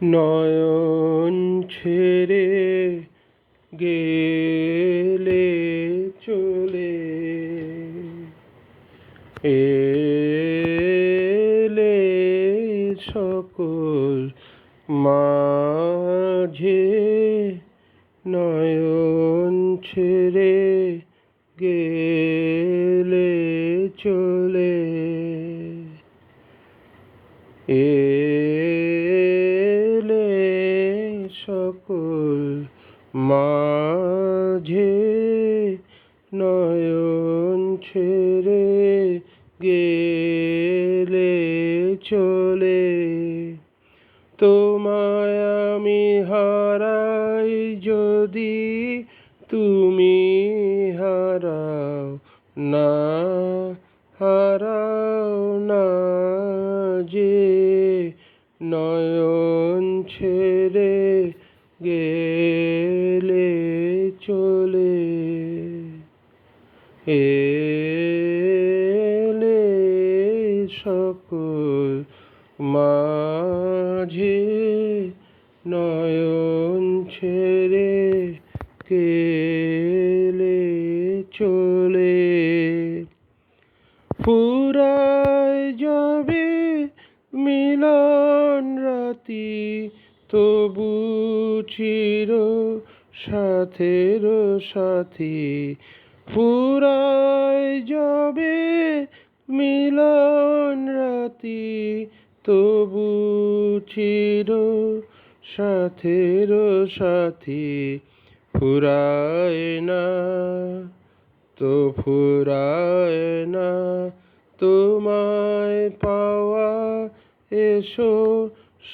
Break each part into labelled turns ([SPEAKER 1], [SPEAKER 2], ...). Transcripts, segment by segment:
[SPEAKER 1] নয়ন ছেড়ে গেলে চলে এলে সকল মাঝে নয়ন ছেড়ে গেলে চলে নয়ন ছেড়ে গেলে চলে এলে সকল মাঝে নয়ন ছেড়ে তবু চির সাথের সাথী। ফুরায় যাবে মিলন রাতি, তবু চির সাথের সাথী। ফুরায় না, তো ফুরায় না, তোমায় পাওয়া এসো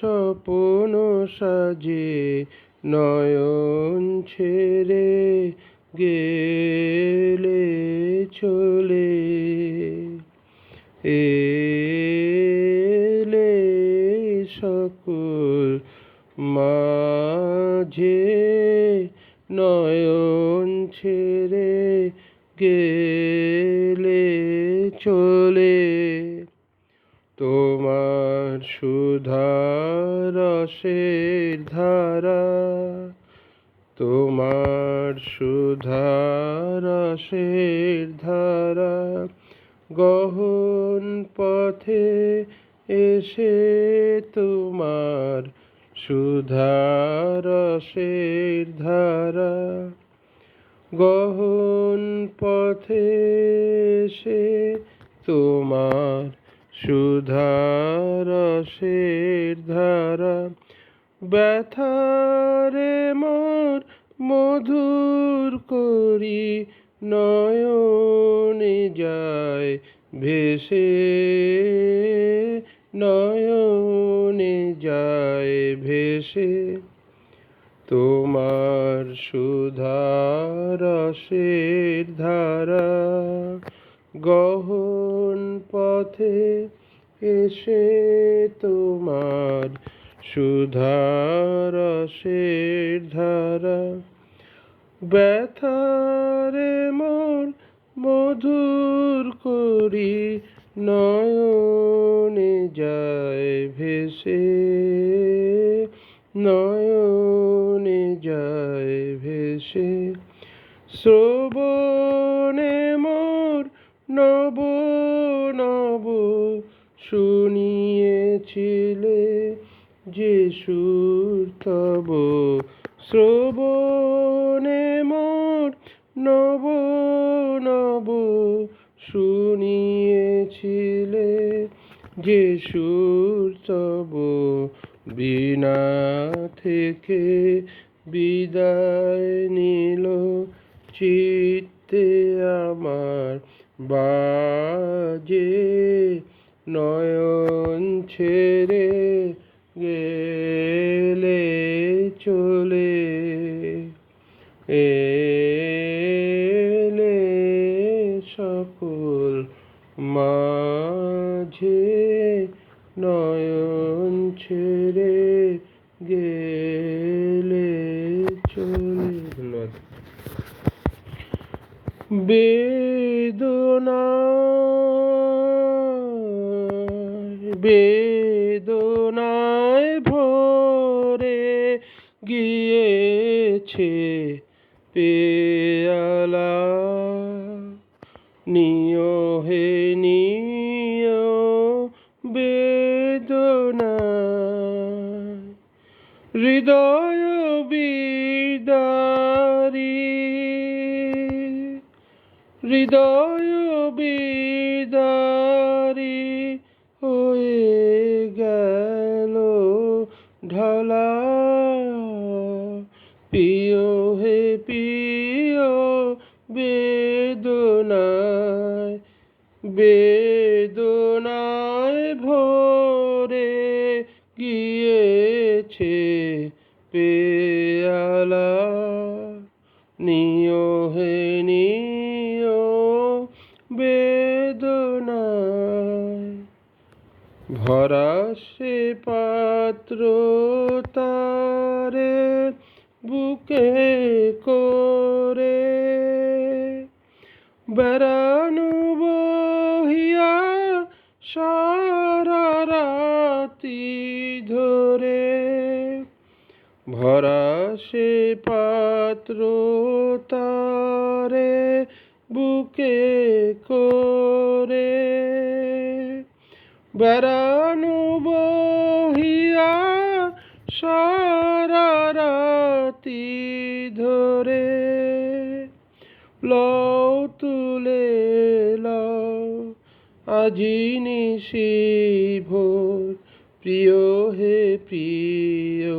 [SPEAKER 1] স্বপ্ন সাজে নয়ন ছেড়ে গেলে চলে এলে সকল মাঝে নয়ন ছেড়ে গেলে চলে তোমার সুধারসের ধারা, তোমার সুধারসের ধারা, গহন পথে এসে তোমার সুধারসের ধারা, গহন পথে এসে তোমার সুধারসের ধারা, ব্যথারে মোর মধুর করি নয়নে যায় ভেসে, নয়নে যায় ভেসে। তোমার সুধারসের ধারা গহন পথে এসে তোমার সুধারসের ধারা। ব্যথারে মন মধুর করি নয়নে যায় ভেসে, নয়নে যায় ভেসে। শ্রবণে মোর নব শুনিয়েছিলে যে সুর তব শ্রবণে মোর নব নব শুনিয়েছিলে যে সুর তব বিনা থেকে বিদায় নিল চিত্তে আমার বাজে নয়ন ছেড়ে গেলে গিয়েছে। পে বেদনায় বেদনায় ভরে গিয়েছে পেয়ালা। নিয় হে নিয় বেদনায় ভরা সে পাত্র তারে বুকে করে বেড়ানো বহিয়া সারা রাতি ধরে। ভরা সে পাত্র তারে বুকে করে বেড়ানো বহিয়া সারা রাতি ধরে লও, তুলে লও। আজি নিশি ভোর। প্রিয় হে প্রিয়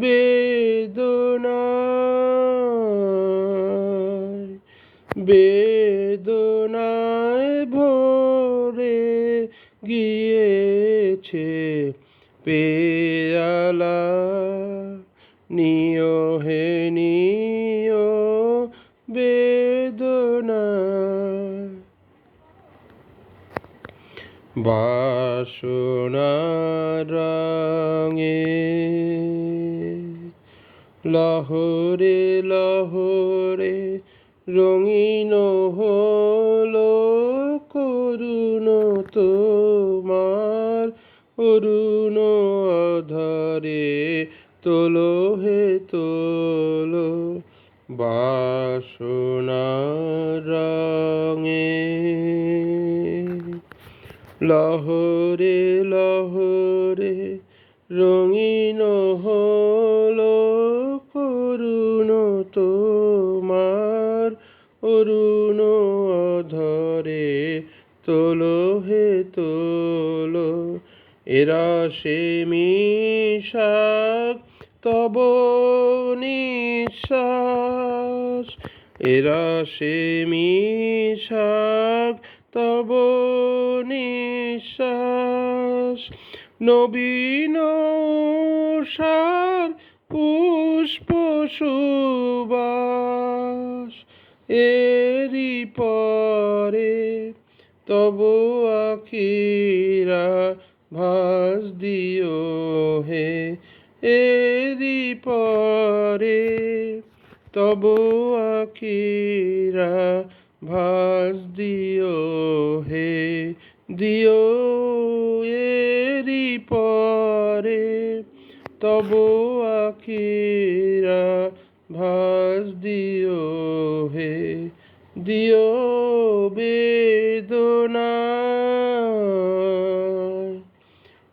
[SPEAKER 1] বেদনায় বেদনায় ভরে গিয়েছে পেয়ালা। নিয় হে নিয় বেদনা। বাসনার রঙে লহরে লহরে রঙিন হলো করুণ তোমার অরুণ অধরে তোলো হে তোলো বাসনার রঙে। লহরে লহরে রঙিন হলো করুণ তোমার, অরুণ অধরে তোলো হে তোলো, এরা সে মিশাক তব নিঃশ্বাস, এরা সে মিশাক, তব নিঃশ্বাস। নবীন সার পুষ্প সুবাস এরি পরে তব আখিরা ভাস দিও হে এরি পরে তব আখিরা ভাস দিও হে, দিও এরি পরে তব আখিরা ভাস দিও হে, দিও বেদনায়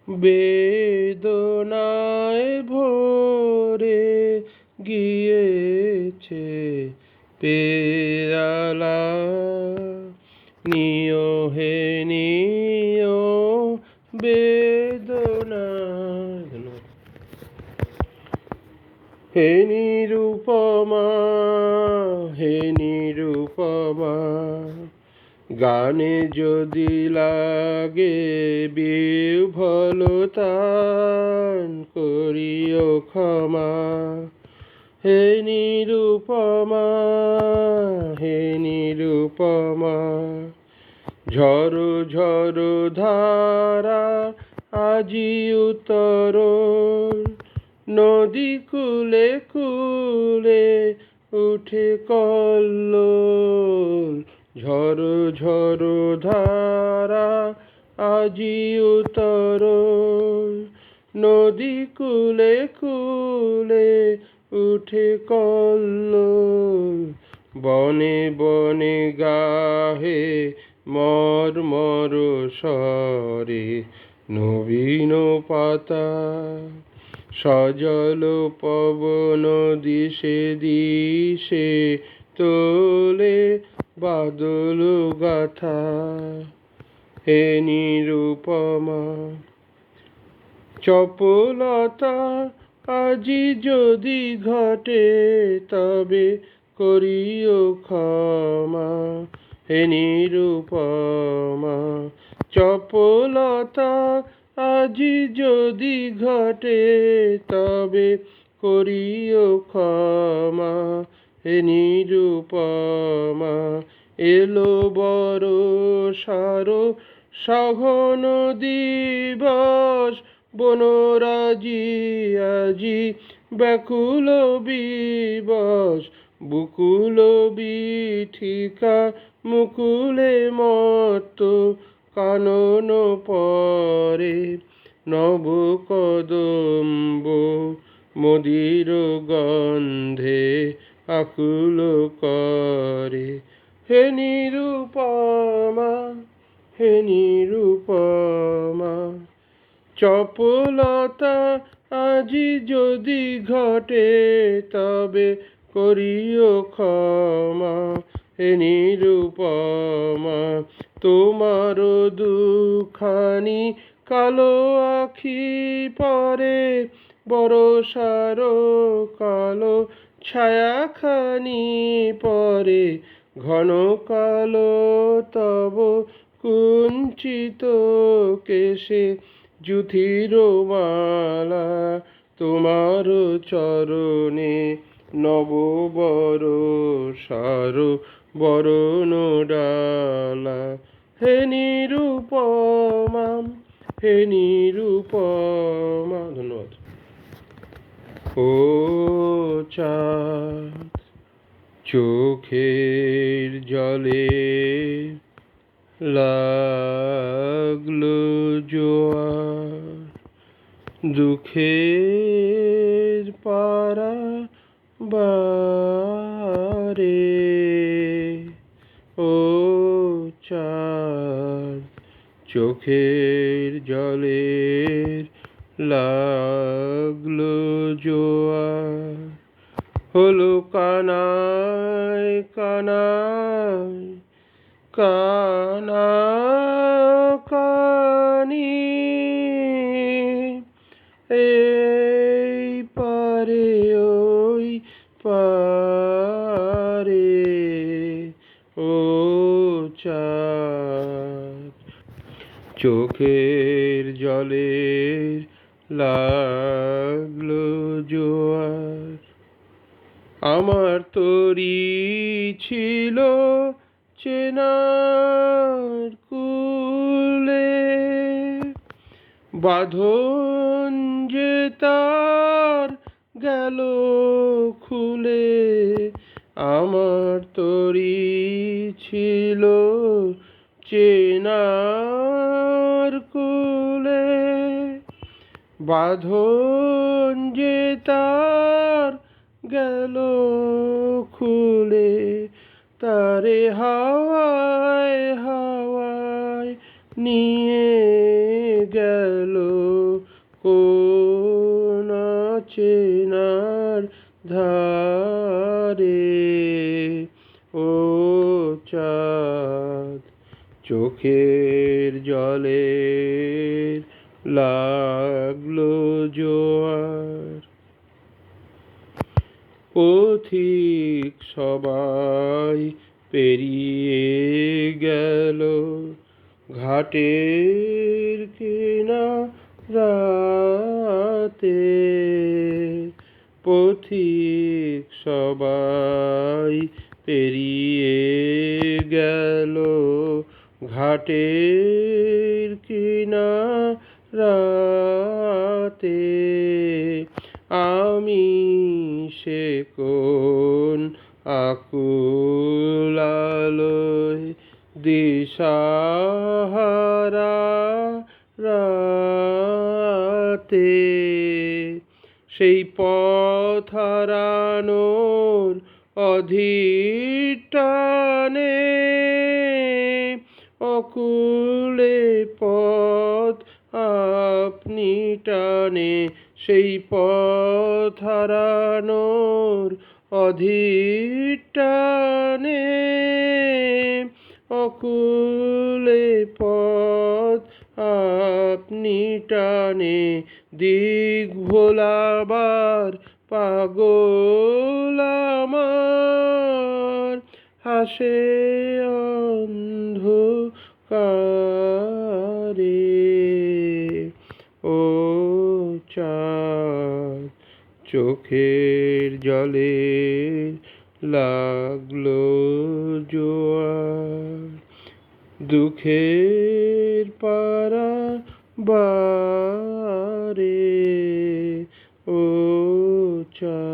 [SPEAKER 1] বেদনায় গিয়েছে পেয়ালা। নিয় হে নিয় বেদনা। হে নিরূপমা হে নিরূপমা, গানে যদি লাগে বিভলতান করিও ক্ষমা। হে নিরূপমা হে নিরূপমা ঝড়ো ঝড়ো ধারা আজি উত্তর। নদী কুলে কুলে উঠে কল্লোল ঝড়ো ঝড়ো ধারা আজি উত্তর। নদী কুলে কুলে উঠে কল্লোল বনে বনে গাহে মর মর স্বরে নবীন পাতা, সজল পবন দিশে দিশে তোলে বাদল গাথা। হে নিরুপমা, চপলতা আজি যদি ঘটে তবে করিও ক্ষমা, হে নিরুপমা। চপলতা আজি যদি ঘটে তবে করিও ক্ষমা, হে নিরুপমা। এলো বড় সারো, সঘন দিবস বনরাজি আজি, ব্যাকুল বিবস বুকুল বিঠিকা, মুকুলে মত কানন পরে নব কদম্ব মদির গন্ধে আকুল করে। হে নিরুপমা হে নিরুপমা চপলতা আজি যদি ঘটে, তবে করিও ক্ষমা, হে নিরুপমা তোমার দুখানি কালো আখি পরে, বড় কালো ছায়াখানি পরে, ঘন কালো তব কুঞ্চিত কেশে জুথির মালা তোমার চরণে নব বড় সার বরণ ডালা। হে নিরুপমা হে নিরুপমা ধন্যবাদ। ও চাঁদ, চোখের জলে লাগল জোয়ার। দুঃখের পারা বারে ও চাঁদ চোখের জলের লাগল জোয়ার হলো চোখের জলের লাগল জোয়ার। আমার তরি ছিল চেনার কুলে। বাঁধন যে তার গেল খুলে। আমার তরি ছিল চেনার বাঁধন যে তার গেল খুলে, তারে হাওয়ায় হাওয়ায় নিয়ে গেল কোন চেনার ধারে। ও চাঁদ, চোখের জলে লাগল জোয়ার পথিক সবাই পেরিয়ে গেল ঘাটের কিনা রাতে পথিক সবাই পেরিয়ে গেল ঘাটের কিনা অধিটানে অকুলে পথ আপনি টানে, সেই পথ হারানোর অধীর টানে। অকুলে পথ আপনি টানে দিক ভোলাবার পাগল আমার। হাসে অন্ধকারে। ও চা চোখের জলে লাগল জোয়ার। দুঃখের পারা বারে। ও চা